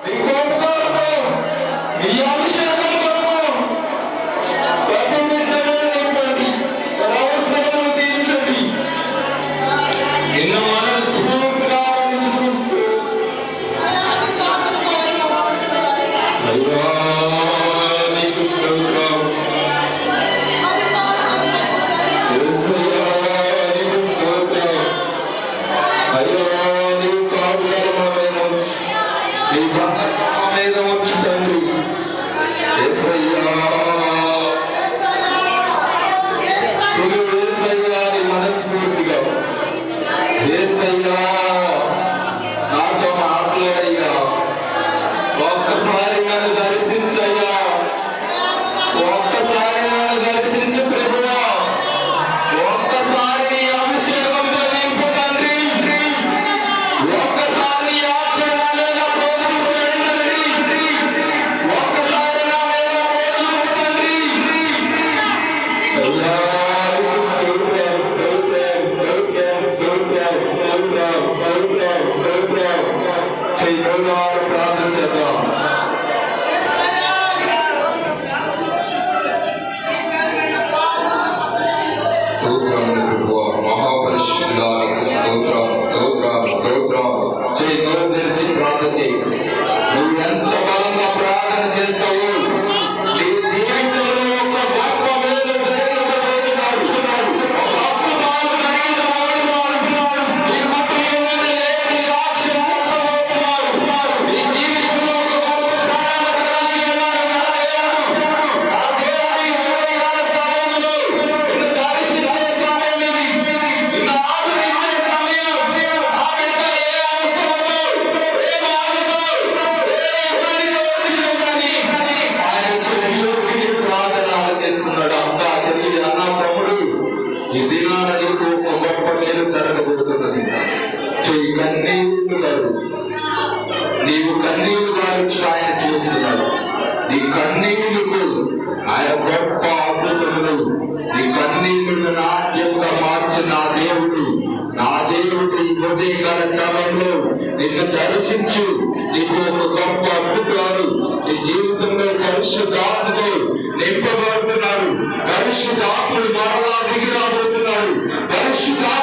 Ricordato, mi ha స్తోత్రం స్తోత్రం స్తోత్రం చేయి ప్రార్థన చేయి జరగబోతున్నది చెయ్యి కన్నీళ్ళు నీవు కన్నీళ్ళు గాలించిన ఆయన చేస్తున్నాడు నీ కన్నీళ్ళకు ఆయన గొప్ప అద్భుతములు నీ కన్నీళ్ళను నాట్యంగా మార్చి నా దేవుడు నా దేవుడు ఈ ఉదయకాల సమయంలో నిన్ను దర్శించు నీకు ఒక గొప్ప అద్భుతాలు నీ జీవితంలో పరిశుద్ధాత్ముడు నింపబడుతున్నాడు పరిశుద్ధాత్ముడు మరలా దిగి రాబోతున్నాడు పరిశుద్ధాత్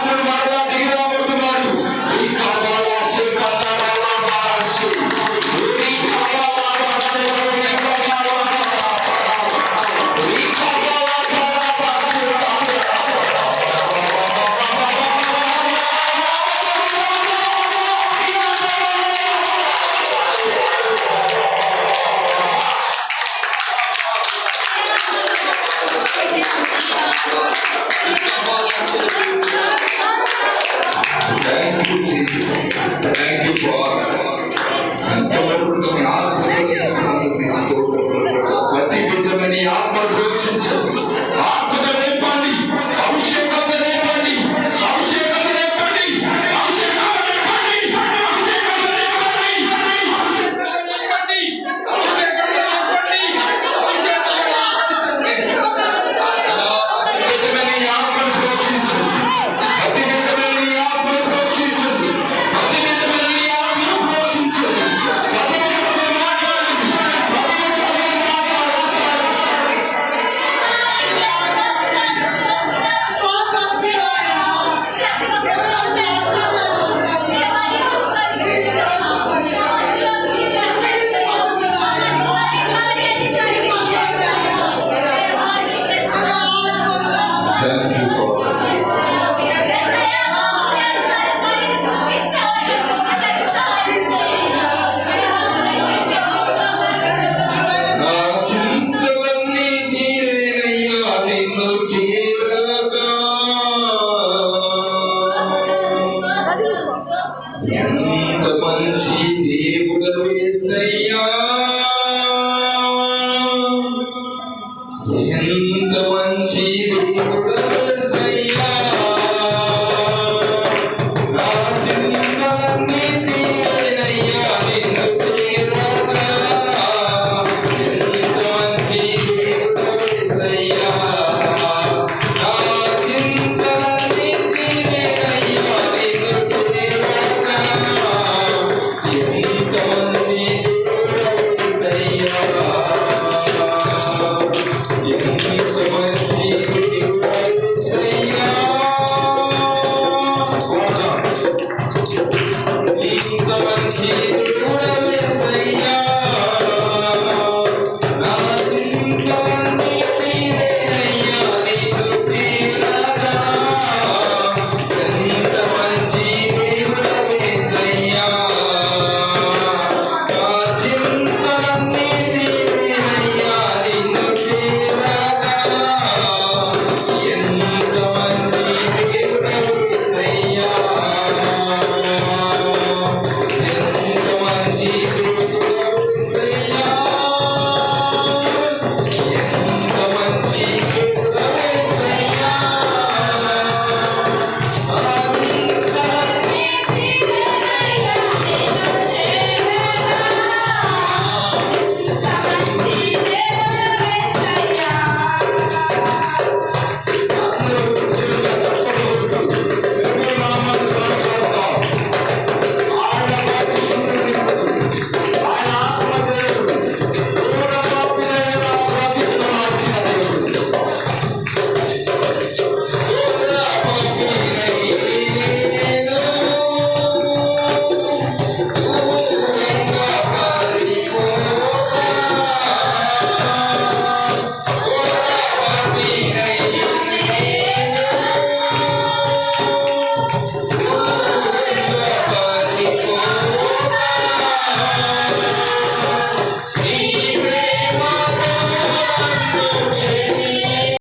coisa